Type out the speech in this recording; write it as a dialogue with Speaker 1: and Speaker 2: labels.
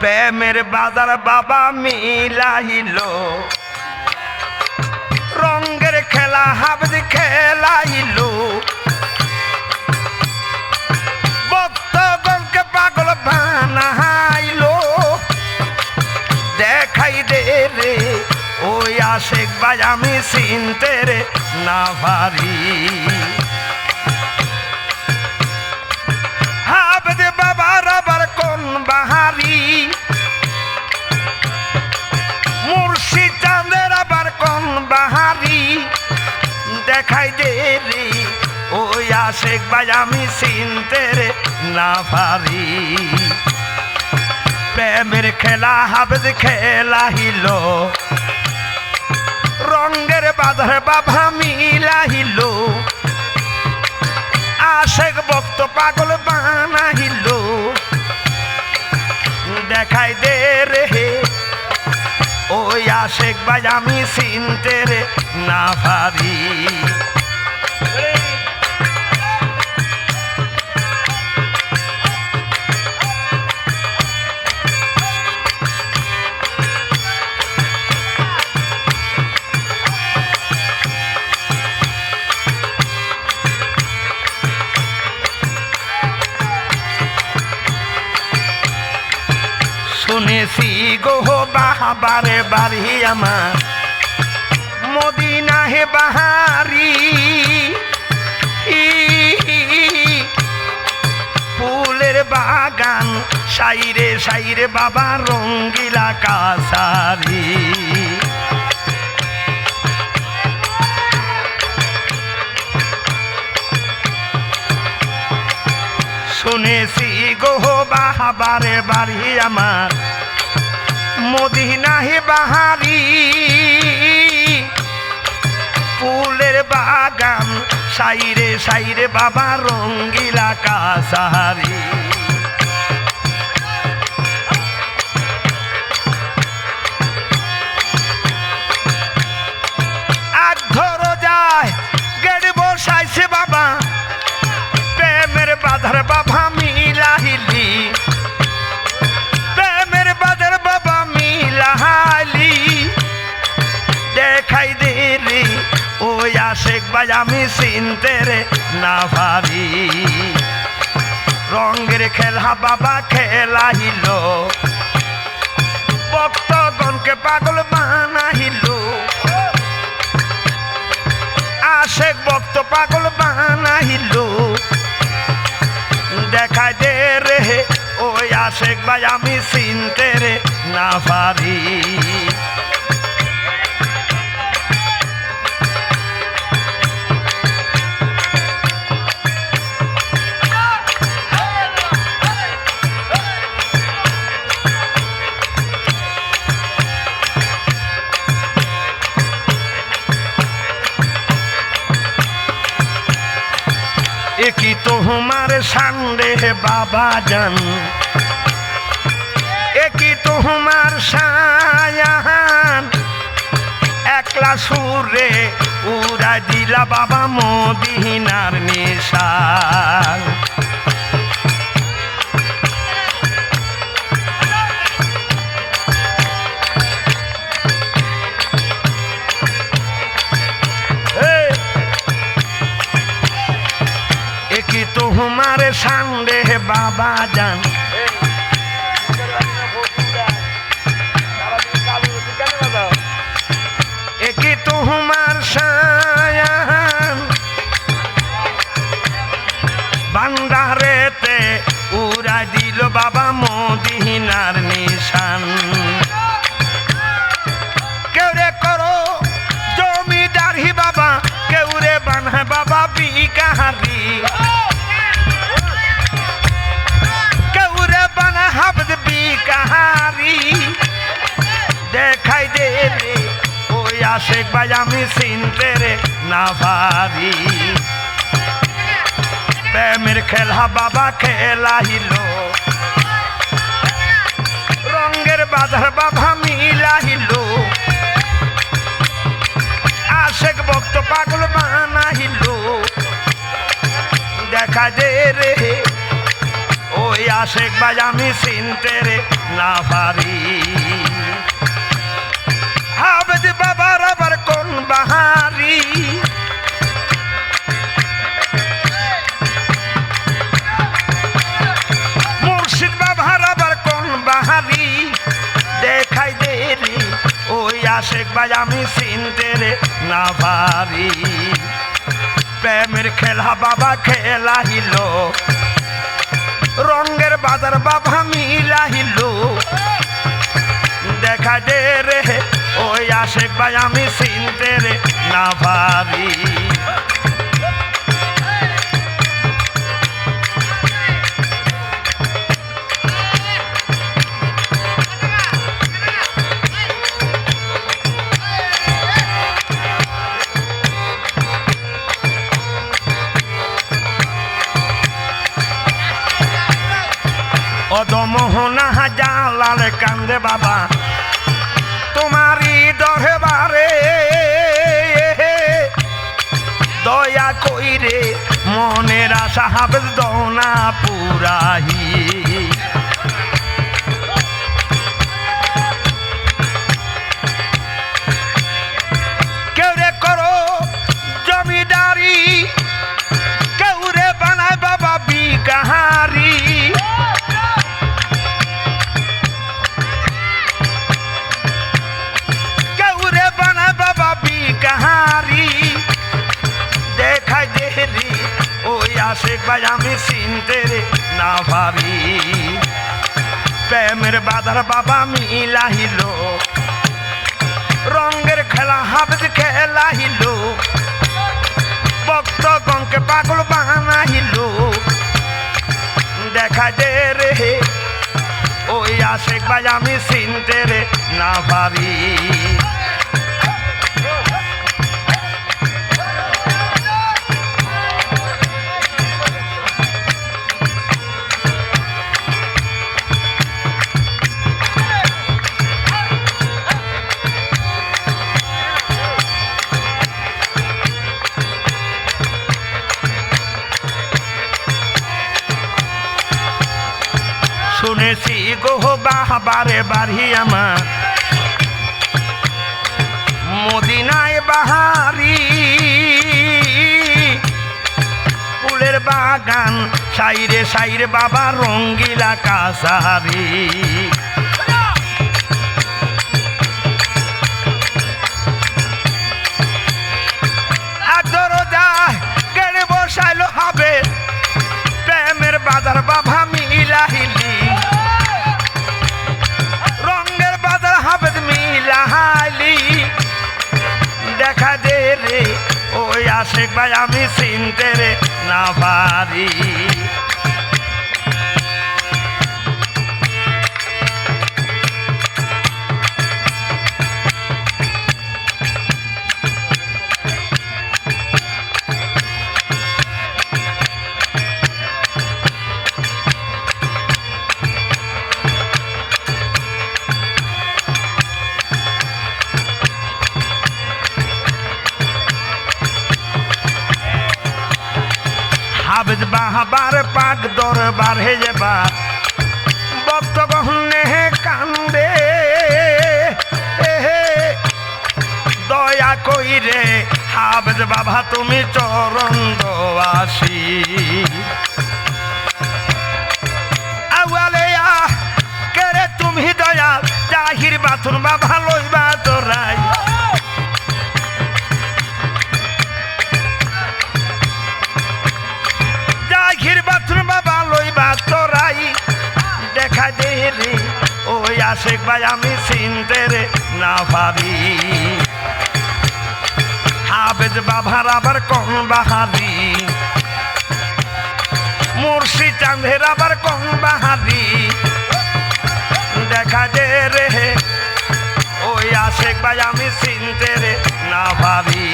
Speaker 1: প্রেমের বাজার বাবা মিলাইল। রঙ্গের খেলা হাবজ খেলাইল। পাগল বানাইল। দেখাই দে রে, ওই আশেক ভাই আমি চিনতে রে না পারি। হাবদ বাবার আবার কোন বাহারি? দেখাই দে ওই আশেক ভাই, আমি চিনতে রে না পারি। প্রেমের খেলা হাবজ খেলা হিল। রঙ্গের বাধার বাভা মিলাহিল আশেক ভক্ত পাগল বানাহিল। দেখাই দে রে। ওই আশেক ভাই, আমি চিনতে রে না পারি। শুনেছি গো বাহাবারে বাড়ি আমার। মদিনা হে বাহারি। ফুলের বাগান, সাইরে সাইরে বাবা রঙ্গিলা কাসারি শুনেছি গো বাহাবারে বাড়ি আমার। মদিনাহে বাহারি। ফুলের বাগান সাইরে সাইরে বাবা রঙ্গিলা কাসাহারি ভাই, আমি চিনতে রে না পারি রঙ্গের খেলা বাবা খেলাহিল। ভক্তগণকে পাগল বানাহিল। আশেক ভক্ত পাগল বানাইল দেখা দে রে ওই আশেক ভাই, আমি চিনতে রে না পারি কি তোমার সান্ডে বাবা জান কি তোমার সায়ান? একলা সুরে উড়া দিলা বাবা মদিনার নিশান আশেক ভাই, আমি চিনতে রে না পারি। প্রেমের খেলা বাবা খেলাহিল রঙ্গের বাধার বাবা মিলাহিল আশেক ভক্ত পাগল বানাহিল দেখা দে রে, ওই আশেক ভাই, আমি চিনতে রে না পারি। হাবেদ বাবার বাহারি। মুর্শিদ বাবার আবার কোন বাহারি? দেখাই দে ওই আশেক ভাই আমি চিনতে রে না পারি। প্রেমের খেলা বাবা খেলাহিল রঙ্গের বাজার বাবা মিলাহিল। দেখা দে আশেক ভাই আমি চিনতে রে না পারি। অদমোহনা জালাল কান্দে বাবা দরবারে দয়া কইরে মনের আশা হাবে দনা পুরাহি। চিনতে রে না পারি প্রেমের বাধার বাবা মিলাহিল রঙ্গের খেলা হাফেজ খেলাহিল ভক্ত গঙ্কে পাগল বানাহিল দেখা দে রে ওই আশেক ভাই আমি চিনতে রে না পারি শুনেছি গো বাহাবারে বাড়ি আমার। মদিনায় বাহারি, ফুলের বাগান, সাইরে সাইরে বাবা রঙ্গিলা কাসারি। দরজা কেড়ে বসাইলো হবে, প্রেমের বাজার বাবা আশেক ভাই আমি চিনতে রে না পারি। হাবেদ বাহাবার পাক দরবার হে যেবার ভক্ত গহনে কান্দে এহে, দয়া কইরে আবেদ বাবা তুমি চরণ দোয়াসি। আশেক ভাই, আমি চিনতে রে না পারি। হাবেদ বাবার আবার কোন বাহাদি মুর্শি চাঁদের আবার কোন বাহাদি দেখা দে রে, ওই আশেক ভাই, আমি চিনতে রে না পারি।